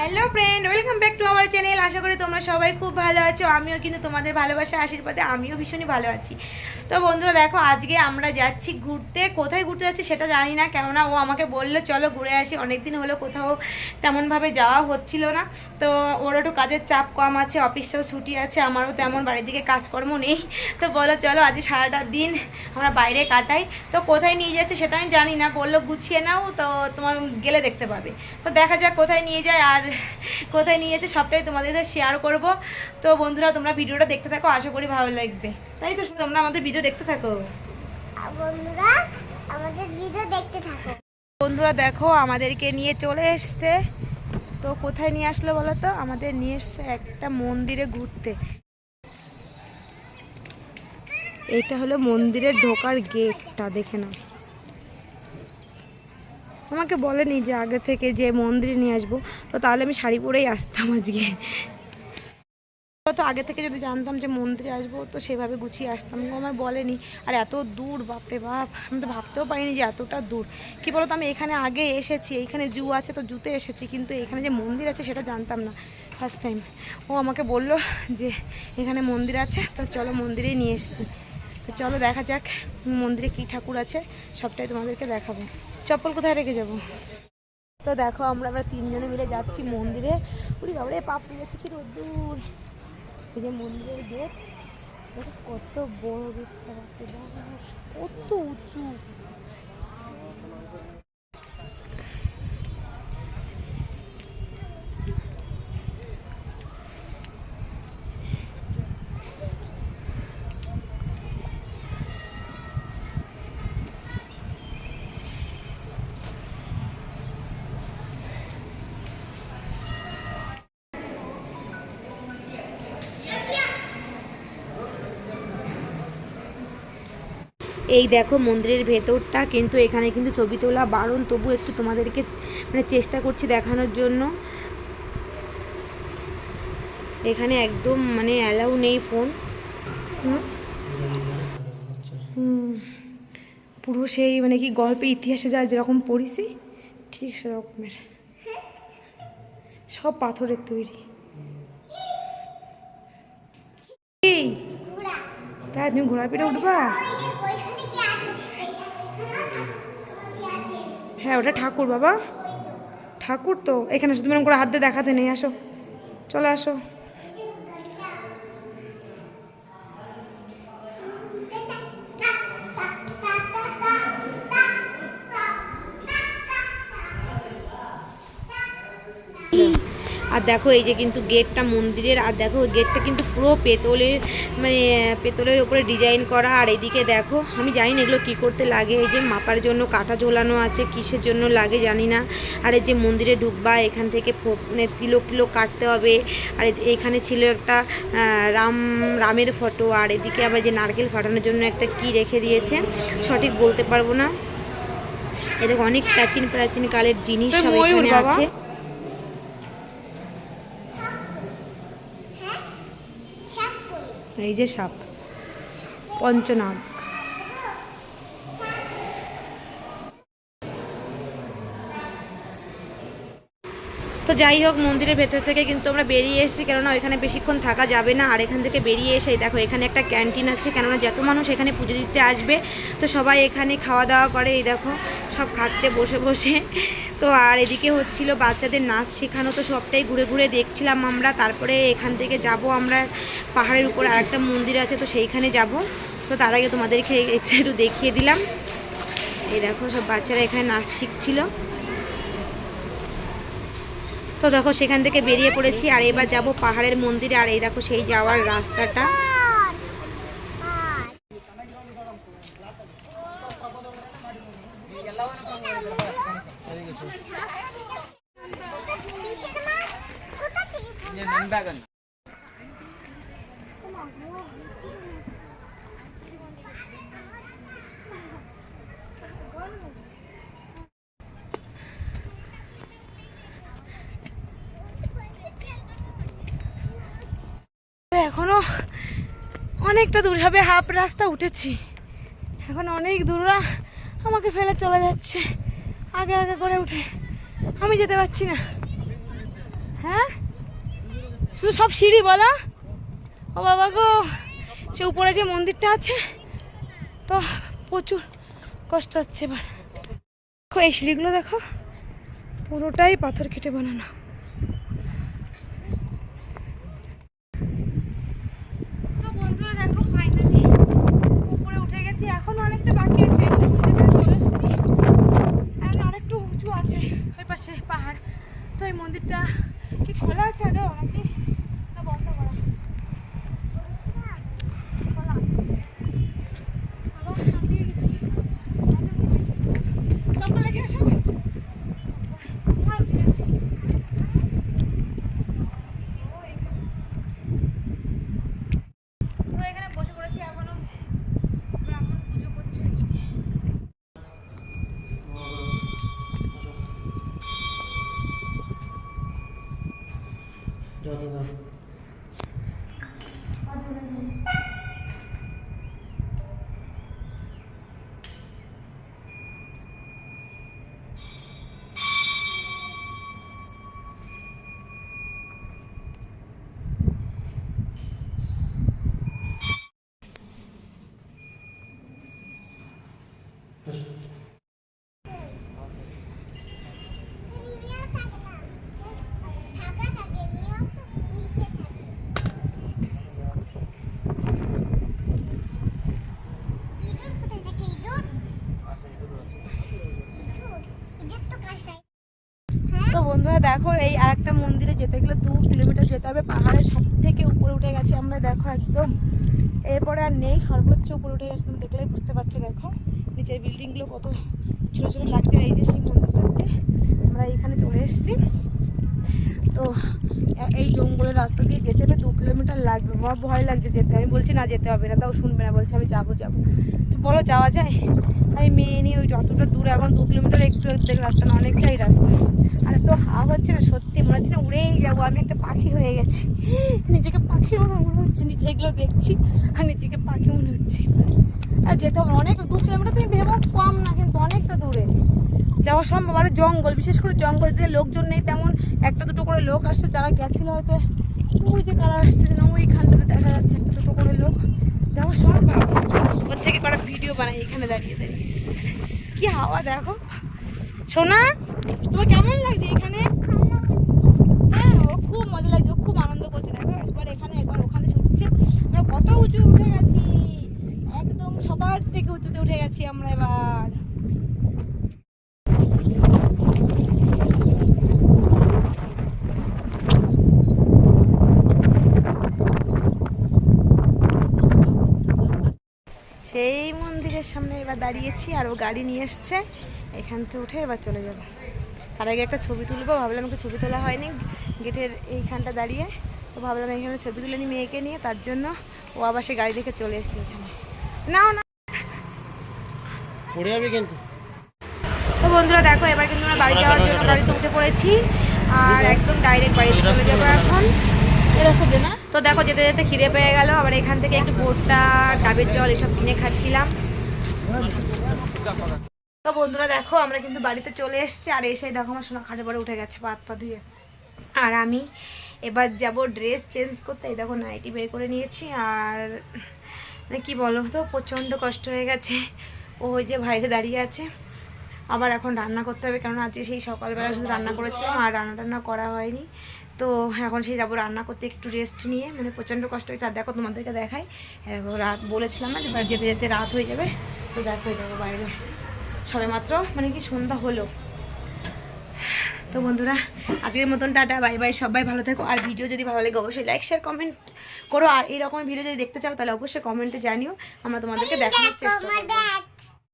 Hello friend welcome back to our channel আশা করি তোমরা সবাই খুব ভালো আছো। আমিও কিন্তু তোমাদের ভালোবাসা আশীর্বাদে আমিও ভীষণই ভালো আছি। তো বন্ধুরা, দেখো, আজকে আমরা যাচ্ছি ঘুরতে। কোথায় ঘুরতে যাচ্ছি সেটা জানি না, কেননা ও আমাকে বলল, চলো ঘুরে আসি। অনেক দিন হলো কোথাও তেমনভাবে যাওয়া হচ্ছিল না। তো ওর একটু কাজের চাপ কম আছে অফিসটাও ছুটি আছে, আমারও তেমন বাড়ির দিকে কাজকর্ম নেই। তো বলো, চলো আজ সারাটা দিন আমরা বাইরে কাটাই। তো কোথায় নিয়ে যাচ্ছে সেটা আমি জানি না। বলল, গুছিয়ে নাও, তো তোমার গেলে দেখতে পাবে। তো দেখা যাক কোথায় নিয়ে যায়। আর কোথায় নিয়ে যাচ্ছে সবটাই তোমাদের সাথে শেয়ার করব। তো বন্ধুরা তোমরা ভিডিওটা দেখতে থাকো আশা করি ভালো লাগবে। তাই তো তোমরা আমাদের ভিডিও দেখতে থাকো। বন্ধুরা আমাদের ভিডিও দেখতে থাকো। বন্ধুরা দেখো আমাদেরকে নিয়ে চলে এসছে। তো কোথায় নিয়ে আসলো বলো তো? আমাদের নিয়ে এসছে একটা মন্দিরে ঘুরতে। এটা হলো মন্দিরের ঢোকার গেটটা দেখে নাও। আমাকে বলেনি যে আগে থেকে যে মন্দিরে নিয়ে আসব, তো তাহলে আমি শাড়ি পরেই আসতাম আজকে। তো আগে থেকে যদি জানতাম যে মন্দিরে আসব, তো সেভাবে গুছিয়ে আসতাম। আমার বলেনি, আর এত দূর, বাপরে বাপ! আমি তো ভাবতেও পারিনি যে এতটা দূর। কি বলতো, আমি এখানে আগে এসেছি এইখানে জু আছে তো জুতে এসেছি, কিন্তু এখানে যে মন্দির আছে সেটা জানতাম না ফার্স্ট টাইম ও আমাকে বলল যে, এখানে মন্দির আছে, তো চলো মন্দিরেই নিয়ে এসেছি। তো চলো দেখা যাক মন্দিরে কী ঠাকুর আছে, সবটাই তোমাদেরকে দেখাবো। চপ্পল কোথায় রেখে যাব? তো দেখো, আমরা আমরা তিনজনে মিলে যাচ্ছি মন্দিরে। উড়ি বাবরে পেয়ে যাচ্ছে কি রোদ্দুর? এই যে মন্দিরের গেট কত বড় গেট কত উঁচু। এই দেখো মন্দিরের ভেতরটা, কিন্তু এখানে কিন্তু ছবি তোলা বারণ, তবু একটু তোমাদেরকে মানে চেষ্টা করছি দেখানোর জন্য। এখানে একদম মানে অ্যালাউ নেই ফোন। পুরো সেই মানে কি গল্পে ইতিহাসে যা যেরকম পড়িছি, ঠিক সেরকমের। সব পাথরের তৈরি। তাই তুমি পেটে উঠবা? হ্যাঁ ওটা ঠাকুর বাবা। ঠাকুর তো, এখানে শুধু করে হাত দিয়ে দেখাতে নেই, আসো। চলে আসো। আর দেখো এই যে কিন্তু গেটটা মন্দিরের আর দেখো গেটটা কিন্তু পুরো পেতলের মানে পেতলের উপরে ডিজাইন করা। আর এদিকে দেখো আমি জানি না এগুলো কী করতে লাগে এই যে মাপার জন্য কাটা ঝোলানো আছে কিসের জন্য লাগে জানি না আর এই যে মন্দিরে ঢুকবা এখান থেকে মানে তিলক তিলক কাটতে হবে। আর এখানে ছিল একটা রাম রামের ফটো। আর এদিকে আবার যে নারকেল ফাটানোর জন্য একটা কি রেখে দিয়েছে সঠিক বলতে পারব না। এদিকে অনেক প্রাচীন প্রাচীন কালের জিনিস সব এখানে আছে হ্যাঁ সাপ কই এই যে সাপ, পঞ্চনাগ। তো যাই হোক, মন্দিরের ভেতর থেকে কিন্তু আমরা বেরিয়ে এসেছি, কেননা ওইখানে বেশিক্ষণ থাকা যাবে না। আর এখান থেকে বেরিয়ে এসে দেখো, এখানে একটা ক্যান্টিন আছে, কেননা যত মানুষ এখানে পুজো দিতে আসবে, তো সবাই এখানে খাওয়া দাওয়া করে, এই দেখো, সব খাচ্ছে বসে বসে। তো আর এদিকে হচ্ছিল বাচ্চাদের নাচ শেখানো, তো সবটাই ঘুরে ঘুরে দেখছিলাম আমরা। তারপরে এখান থেকে যাব আমরা পাহাড়ের উপর আর একটা মন্দির আছে, তো সেইখানে যাব। তো তার আগে তোমাদেরকে একটু দেখিয়ে দিলাম। এই দেখো, সব বাচ্চারা এখানে নাচ শিখছিল। তো দেখো, সেখান থেকে বেরিয়ে পড়েছি, আর এবার যাব পাহাড়ের মন্দিরে। আর এই দেখো, সেই যাওয়ার রাস্তাটা। তো এখনও অনেকটা দূর হবে, হাফ রাস্তা উঠেছি। এখন অনেক দূরা আমাকে ফেলে চলে যাচ্ছে। আগে আগে করে উঠে। আমি যেতে পারছি না। হ্যাঁ? শুধু সব সিঁড়ি বলা? ও বাবা গো সে উপরে যে মন্দিরটা আছে, তো প্রচুর কষ্ট হচ্ছে এবার। দেখো, এই সিঁড়িগুলো দেখো, পুরোটাই পাথর কেটে বানানো। পাহাড়। তো এই মন্দিরটা কি খোলা আছে আদৌ নাকি না বন্ধ করা খোলা আছে বাবা হাঁপিয়ে গেছি চপ্পল লেগে আসো কোথায় উঠে গেছি তো এখানে বসে পড়েছি এখনও ব্রাহ্মণ পুজো করছে নিয়ে থাকে না ঢাকা থাকে নিয়ে তো নিচে থাকে ইঁদুর কোথায় থাকে ইঁদুর ইঁদুর তো কাছে তো বন্ধুরা, দেখো এই আরেকটা মন্দিরে যেতে গেলে দু কিলোমিটার যেতে হবে। পাহাড়ের সব থেকে উপরে উঠে গেছে আমরা, দেখো একদম। এরপরে আর নেই, সর্বোচ্চ উপরে উঠে গেছে, তুমি দেখলেই বুঝতে পারছ, দেখো। নিচের বিল্ডিংগুলো কত ছোটো ছোটো লাগছে, এই যে সেই মন্দিরটাতে। আমরা এইখানে চলে এসেছি। তো এই জঙ্গলের রাস্তা দিয়ে যেতে হবে, দু কিলোমিটার লাগবে। আমার ভয় লাগছে যেতে, আমি বলছি না যেতে হবে না, তাও শুনবে না, বলছে আমি যাব যাব। তো বলো, যাওয়া যায়? আমি মেয়ে নিয়ে ওই যতটা দূরে, এখন দু কিলোমিটার একটু একটু রাস্তা, না অনেকটাই রাস্তা। তো হাওয়া হচ্ছে না, সত্যি মনে হচ্ছে না উড়েই যাব। আমি একটা পাখি হয়ে গেছি। নিজেকে পাখির মতো মনে হচ্ছে নিচে এগুলো দেখছি আর নিজেকে পাখি মনে হচ্ছে। আর যেতে হবে অনেক দু কিলোমিটার তুমি ভেবো কম না, কিন্তু অনেকটা দূরে। যাওয়া সম্ভব আর জঙ্গল, বিশেষ করে জঙ্গল, যে লোকজন নেই, তেমন একটা দুটো করে লোক আসছে, যারা গেছিল হয়তো, ওই যে কারা আসছে না ওইখানটাতে দেখা যাচ্ছে একটা দুটো করে লোক। যাওয়া সম্ভব। ওর থেকে করা ভিডিও বানাই, এখানে দাঁড়িয়ে দাঁড়িয়ে। কি হাওয়া, দেখো। সোনা, তোমার কেমন লাগছে এখানে? হ্যাঁ ও খুব মজা লাগছে, ও খুব আনন্দ করছে। দেখো, একবার এখানে, একবার ওখানে ছুটছে। আমরা কত উঁচু উঠে গেছি। একদম সবার থেকে উঁচুতে উঠে গেছি আমরা এবার সেই মন্দিরের সামনে এবার দাঁড়িয়েছি আর ও গাড়ি নিয়ে এসছে। এখান থেকে উঠে এবার চলে যাব। তার আগে একটা ছবি তুলবো। ভাবলাম একটু ছবি তোলা হয়নি। গেটের এইখানটা দাঁড়িয়ে তো ভাবলাম এখানে ছবি তুলে নিই মেয়েকে নিয়ে। তার জন্য ও আবার সে গাড়ি দেখে চলে এসছে এখানে। নাও না পড়ে যাবে কিন্তু। তো বন্ধুরা দেখো এবার কিন্তু আমরা বাড়ি যাওয়ার জন্য গাড়িতে উঠে পড়েছি। আর একদম ডাইরেক্ট বাড়িতে চলে যাব এখন। তো দেখো যেতে যেতে খিদে পেয়ে গেল। আবার এখান থেকে একটু ভুট্টা ডাবের জল এসব কিনে খাচ্ছিলাম। তো বন্ধুরা দেখো, আমরা কিন্তু বাড়িতে চলে এসেছি আর এসে দেখো আমার সোনা খাটে পরে উঠে গেছে পাত পা ধুয়ে। আর আমি এবার যাব ড্রেস চেঞ্জ করতে। এই দেখো নাইটি বের করে নিয়েছি আর মানে কি বলো তো, প্রচণ্ড কষ্ট হয়ে গেছে। ও ওই যে বাইরে দাঁড়িয়ে আছে। আবার এখন রান্না করতে হবে কারণ আজকে সেই সকালবেলা শুধু রান্না করেছিলাম আর রান্না টান্না করা হয়নি। তো এখন সেই যাব রান্না করতে একটু রেস্ট নিয়ে। মানে প্রচণ্ড কষ্ট হয়েছে। আর দেখো তোমাদেরকে দেখাই। বলেছিলাম না যেতে যেতে রাত হয়ে যাবে। তো দেখো দেখো বাইরে। সবে মাত্র মানে কি সন্ধ্যা হলো। তো বন্ধুরা, আজকের মতন টাটা, বাই বাই, সবাই ভালো থাকো। আর ভিডিও যদি ভালো লাগে, অবশ্যই লাইক শেয়ার কমেন্ট করো। আর এইরকম ভিডিও যদি দেখতে চাও, তাহলে অবশ্যই কমেন্টে জানিও। আমরা তোমাদেরকে দেখানোর চেষ্টা করব।